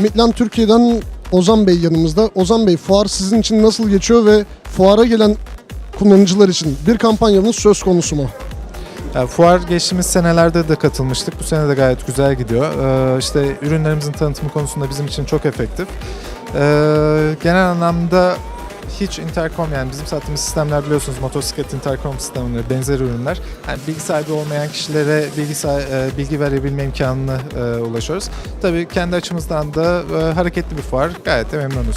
Midland Türkiye'den Ozan Bey yanımızda. Ozan Bey fuar sizin için nasıl geçiyor ve fuara gelen kullanıcılar için bir kampanyanız söz konusu mu? Yani fuar geçtiğimiz senelerde de katılmıştık. Bu sene de gayet güzel gidiyor. Ee, işte ürünlerimizin tanıtımı konusunda bizim için çok efektif. Ee, genel anlamda hiç intercom yani bizim sattığımız sistemler biliyorsunuz motosiklet intercom sistemleri benzer ürünler. Yani bilgi sahibi olmayan kişilere bilgi, e, bilgi verebilme imkanına e, ulaşıyoruz. Tabii kendi açımızdan da e, hareketli bir fuar. Gayet de memnunuz.